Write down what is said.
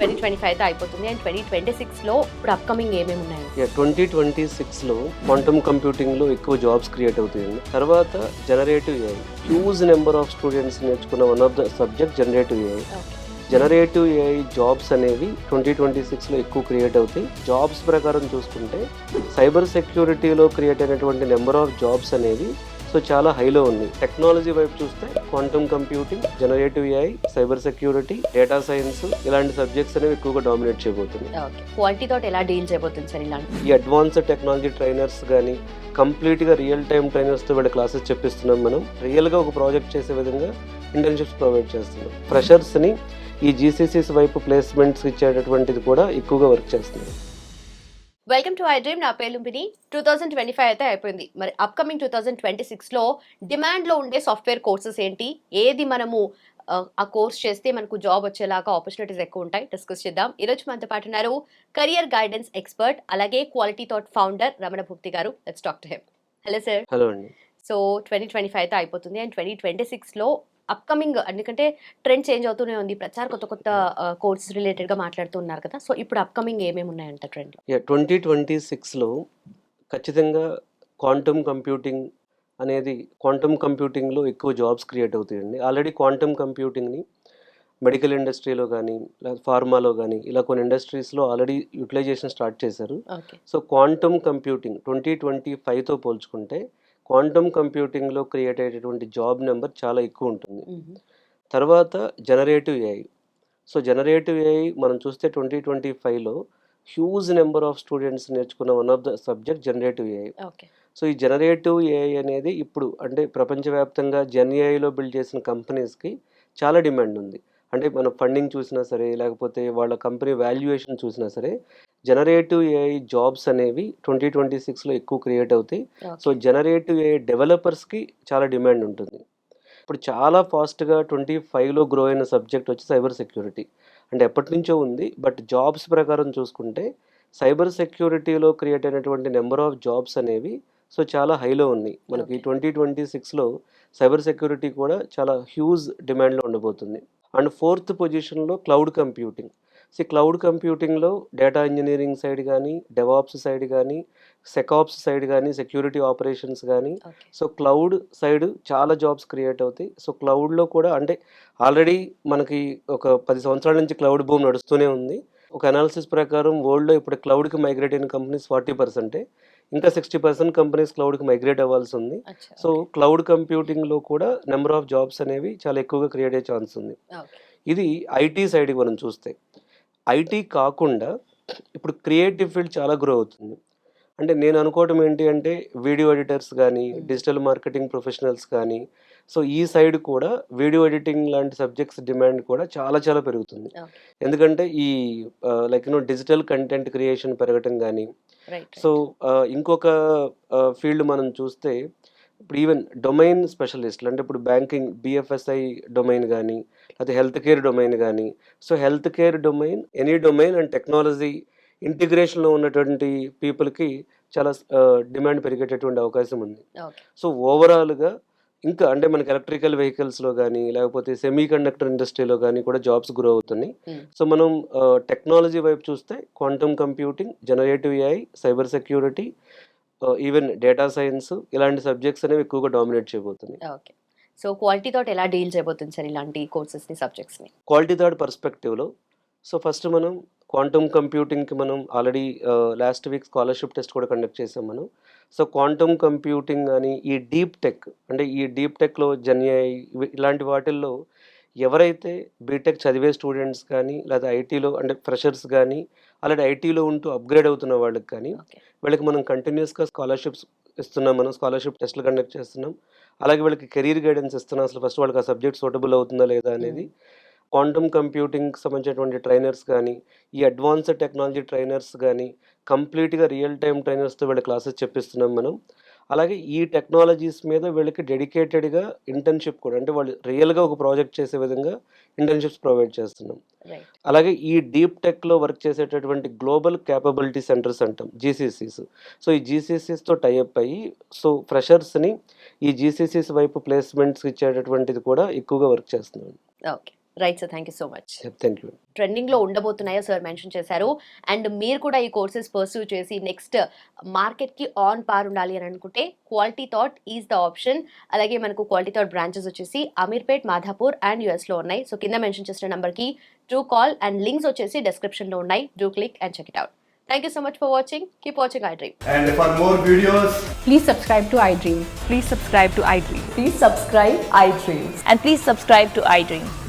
Twenty twenty five అయితే అయిపోతుంది. And twenty twenty సిక్స్లో ఇప్పుడు అప్కమింగ్ ఏమేమి ఉన్నాయి? ట్వంటీ ట్వంటీ సిక్స్లో క్వాంటమ్ కంప్యూటింగ్లో ఎక్కువ జాబ్స్ క్రియేట్ అవుతాయండి. తర్వాత generative AI huge number of students నేర్చుకున్న one of the subject generative AI generative AI jobs అనేవి ట్వంటీ ట్వంటీ సిక్స్లో ఎక్కువ క్రియేట్ అవుతాయి. జాబ్స్ ప్రకారం చూసుకుంటే సైబర్ సెక్యూరిటీలో క్రియేట్ అయినటువంటి నెంబర్ ఆఫ్ జాబ్స్ అనేవి సో చాలా హైలో ఉంది. టెక్నాలజీ వైపు చూస్తే quantum computing generative AI cyber security data science ఇలాంటి సబ్జెక్ట్స్ అనేవి ఎక్కువగా డామినేట్ చేయబోతుంది క్వాలిటీ తోటి ఎలా డీల్ చేయబోతుంది సార్ ఇలాంటి? ఈ అడ్వాన్స్డ్ టెక్నాలజీ ట్రైనర్స్ కానీ కంప్లీట్గా రియల్ టైం ట్రైనర్స్తో వీళ్ళ క్లాసెస్ చెప్పిస్తున్నాం మనం. రియల్గా ఒక ప్రాజెక్ట్ చేసే విధంగా ఇంటర్న్షిప్స్ ప్రొవైడ్ చేస్తున్నాం. ఫ్రెషర్స్ని ఈ జీసీసీస్ వైపు ప్లేస్మెంట్స్ ఇచ్చేటటువంటిది కూడా ఎక్కువగా వర్క్ చేస్తున్నాం వెల్కమ్ టు ఐ డ్రీమ్ నా పేరు లుంపిని టూ థౌసండ్ ట్వంటీ ఫైవ్ అయితే అయిపోయింది. మరి అప్కమింగ్ టూ థౌసండ్ ట్వంటీ సిక్స్లో డిమాండ్లో ఉండే సాఫ్ట్వేర్ కోర్సెస్ ఏంటి? ఏది మనము ఆ, కోర్స్ చేస్తే మనకు జాబ్ వచ్చేలాగా ఆపర్చునిటీస్ ఎక్కువ ఉంటాయి? డిస్కస్ చేద్దాం. ఈరోజు మనతో పాటు ఉన్నారు కెరియర్ గైడెన్స్ ఎక్స్పర్ట్ అలాగే quality thought founder Ramana Bhukti గారు. Let's talk to him hello sir hello అండి. సో ట్వంటీ ట్వంటీ ఫైవ్ అయితే అయిపోతుంది. అండ్ ట్వంటీ ట్వంటీ సిక్స్లో అప్కమింగ్ ఎందుకంటే ట్రెండ్ చేంజ్ అవుతూనే ఉంది. ప్రచారం కొత్త కొత్త కోర్సెస్ రిలేటెడ్గా మాట్లాడుతూ ఉన్నారు కదా. సో ఇప్పుడు అప్కమింగ్ ఏమేమి ఉన్నాయంట ట్రెండ్ ట్వంటీ ట్వంటీ సిక్స్లో ఖచ్చితంగా క్వాంటమ్ కంప్యూటింగ్ అనేది క్వాంటమ్ కంప్యూటింగ్లో ఎక్కువ జాబ్స్ క్రియేట్ అవుతాయండి. ఆల్రెడీ క్వాంటమ్ కంప్యూటింగ్ని మెడికల్ ఇండస్ట్రీలో కానీ లేదా ఫార్మాలో కానీ ఇలా కొన్ని ఇండస్ట్రీస్లో ఆల్రెడీ యూటిలైజేషన్ స్టార్ట్ చేశారు. So quantum computing twenty twenty ఫైవ్తో పోల్చుకుంటే క్వాంటమ్ కంప్యూటింగ్లో క్రియేట్ అయ్యేటటువంటి జాబ్ నెంబర్ చాలా ఎక్కువ ఉంటుంది. తర్వాత generative AI. So generative AI మనం చూస్తే ట్వంటీ ట్వంటీ ఫైవ్లో హ్యూజ్ నెంబర్ ఆఫ్ స్టూడెంట్స్ నేర్చుకున్న one of the subject generative AI. So ఈ జనరేటివ్ ఏఐ అనేది ఇప్పుడు అంటే ప్రపంచవ్యాప్తంగా జెన్ ఏఐలో బిల్డ్ చేసిన కంపెనీస్కి చాలా డిమాండ్ ఉంది. అంటే మనం ఫండింగ్ చూసినా సరే లేకపోతే వాళ్ళ కంపెనీ వాల్యుయేషన్ చూసినా సరే జనరేటివ్ ఏఐ జాబ్స్ అనేవి ట్వంటీ ట్వంటీ సిక్స్లో ఎక్కువ క్రియేట్ అవుతాయి. సో జనరేటివ్ ఏఐ డెవలపర్స్కి చాలా డిమాండ్ ఉంటుంది. ఇప్పుడు చాలా ఫాస్ట్గా ట్వంటీ ఫైవ్లో గ్రో అయిన సబ్జెక్ట్ వచ్చి సైబర్ సెక్యూరిటీ అంటే ఎప్పటి నుంచో ఉంది బట్ జాబ్స్ ప్రకారం చూసుకుంటే సైబర్ సెక్యూరిటీలో క్రియేట్ అయినటువంటి నెంబర్ ఆఫ్ జాబ్స్ అనేవి సో చాలా హైలో ఉన్నాయి. మనకి. ట్వంటీ ట్వంటీ సిక్స్లో సైబర్ సెక్యూరిటీ కూడా చాలా హ్యూజ్ డిమాండ్లో ఉండబోతుంది. అండ్ ఫోర్త్ పొజిషన్లో క్లౌడ్ కంప్యూటింగ్ సో క్లౌడ్ కంప్యూటింగ్లో డేటా ఇంజనీరింగ్ సైడ్ కానీ డెవాప్స్ సైడ్ కానీ సెకాప్స్ సైడ్ కానీ సెక్యూరిటీ ఆపరేషన్స్ కానీ సో క్లౌడ్ సైడ్ చాలా జాబ్స్ క్రియేట్ అవుతాయి. సో క్లౌడ్లో కూడా అంటే ఆల్రెడీ మనకి ఒక పది సంవత్సరాల నుంచి క్లౌడ్ బూమ్ నడుస్తూనే ఉంది. ఒక అనాలిసిస్ ప్రకారం వరల్డ్లో ఇప్పుడు క్లౌడ్కి మైగ్రేట్ అయిన కంపెనీస్ ఫార్టీ పర్సెంటే. ఇంకా సిక్స్టీ పర్సెంట్ కంపెనీస్ క్లౌడ్కి మైగ్రేట్ అవ్వాల్సి ఉంది. సో క్లౌడ్ కంప్యూటింగ్లో కూడా నెంబర్ ఆఫ్ జాబ్స్ అనేవి చాలా ఎక్కువగా క్రియేట్ అయ్యే ఛాన్స్ ఉంది. ఇది ఐటీ సైడ్కి మనం చూస్తే ఐటీ కాకుండా ఇప్పుడు క్రియేటివ్ ఫీల్డ్ చాలా గ్రో అవుతుంది అంటే నేను అనుకోవటం ఏంటి అంటే వీడియో ఎడిటర్స్ కానీ Hmm. డిజిటల్ మార్కెటింగ్ ప్రొఫెషనల్స్ కానీ సో ఈ సైడ్ కూడా వీడియో ఎడిటింగ్ లాంటి సబ్జెక్ట్స్ డిమాండ్ కూడా చాలా చాలా పెరుగుతుంది. ఎందుకంటే ఈ like you know digital content creation పెరగటం కానీ సో ఇంకొక ఫీల్డ్ మనం చూస్తే ఇప్పుడు ఈవెన్ డొమైన్ స్పెషలిస్ట్లు అంటే ఇప్పుడు బ్యాంకింగ్ బిఎఫ్ఎస్ఐ డొమైన్ కానీ లేకపోతే హెల్త్ కేర్ డొమైన్ కానీ so health care domain any domain and technology ఇంటిగ్రేషన్లో ఉన్నటువంటి పీపుల్కి చాలా డిమాండ్ పెరిగేటటువంటి అవకాశం ఉంది. సో ఓవరాల్గా ఇంకా అంటే మనకి ఎలక్ట్రికల్ వెహికల్స్లో కానీ లేకపోతే సెమీ కండక్టర్ ఇండస్ట్రీలో కానీ కూడా జాబ్స్ గ్రో అవుతున్నాయి. సో మనం టెక్నాలజీ వైపు చూస్తే quantum computing generative AI cyber security even data science ఇలాంటి సబ్జెక్ట్స్ అనేవి ఎక్కువగా డామినేట్ చేయబోతున్నాయి. ఓకే. సో క్వాలిటీ తోటి ఎలా డీల్ చేయబోతుంది సార్ ఇలాంటి కోర్సెస్ని సబ్జెక్ట్స్ని క్వాలిటీ థర్డ్ పర్స్పెక్టివ్లో. సో ఫస్ట్ మనం క్వాంటమ్ కంప్యూటింగ్కి మనం already last week scholarship test కూడా కండక్ట్ చేసాం మనం. సో క్వాంటమ్ కంప్యూటింగ్ అని ఈ డీప్ టెక్ అంటే ఈ డీప్ టెక్లో జన్ఏఐ ఇలాంటి వాటిల్లో ఎవరైతే బీటెక్ చదివే స్టూడెంట్స్ కానీ లేదా ఐటీలో అంటే ఫ్రెషర్స్ కానీ అలాంటి ఐటీలో ఉంటూ అప్గ్రేడ్ అవుతున్న వాళ్ళకి కానీ వీళ్ళకి మనం కంటిన్యూస్గా స్కాలర్షిప్స్ ఇస్తున్నాం మనం స్కాలర్షిప్ టెస్ట్లు కండక్ట్ చేస్తున్నాం. అలాగే వీళ్ళకి కెరీర్ గైడెన్స్ ఇస్తున్నాం. అసలు ఫస్ట్ వాళ్ళకి ఆ సబ్జెక్ట్ సూటబుల్ అవుతుందా లేదా అనేది. క్వాంటమ్ కంప్యూటింగ్కి సంబంధించినటువంటి ట్రైనర్స్ కానీ ఈ అడ్వాన్స్డ్ టెక్నాలజీ ట్రైనర్స్ కానీ కంప్లీట్గా రియల్ టైం ట్రైనర్స్తో వీళ్ళ క్లాసెస్ చెప్పిస్తున్నాం మనం. అలాగే ఈ టెక్నాలజీస్ మీద వీళ్ళకి డెడికేటెడ్గా ఇంటర్న్షిప్ కూడా అంటే వాళ్ళు రియల్గా ఒక ప్రాజెక్ట్ చేసే విధంగా ఇంటర్న్షిప్స్ ప్రొవైడ్ చేస్తున్నాం. అలాగే ఈ డీప్ టెక్లో వర్క్ చేసేటటువంటి గ్లోబల్ క్యాపబిలిటీ సెంటర్స్ అంటాం జీసీసీస్ సో ఈ జీసీసీస్తో టైఅప్ అయ్యి సో ఫ్రెషర్స్ని ఈ జీసీసీస్ వైపు ప్లేస్మెంట్స్ ఇచ్చేటటువంటిది కూడా ఎక్కువగా వర్క్ చేస్తున్నాం. Okay right sir thank you so much thank you ట్రెండింగ్లో ఉండబోతున్నాయో సార్ మెన్షన్ చేశారు. అండ్ మీరు కూడా ఈ కోర్సెస్ పర్సూ చేసి నెక్స్ట్ మార్కెట్కి ఆన్ పార్ ఉండాలి అని అనుకుంటే quality thought is the option అలాగే మనకు క్వాలిటీ థాట్ బ్రాంచెస్ వచ్చేసి అమీర్పేట్ మాధాపూర్ అండ్ యుఎస్లో ఉన్నాయి. సో కింద మెన్షన్ చేసిన నంబర్కి ట్రూ కాల్ అండ్ లింక్స్ వచ్చేసి description లో ఉన్నాయి. Do click and check it out thank you so much for watching keep watching iDream And for more videos, Please subscribe to iDream. Please subscribe to iDream. Please subscribe iDream. And please subscribe to iDream.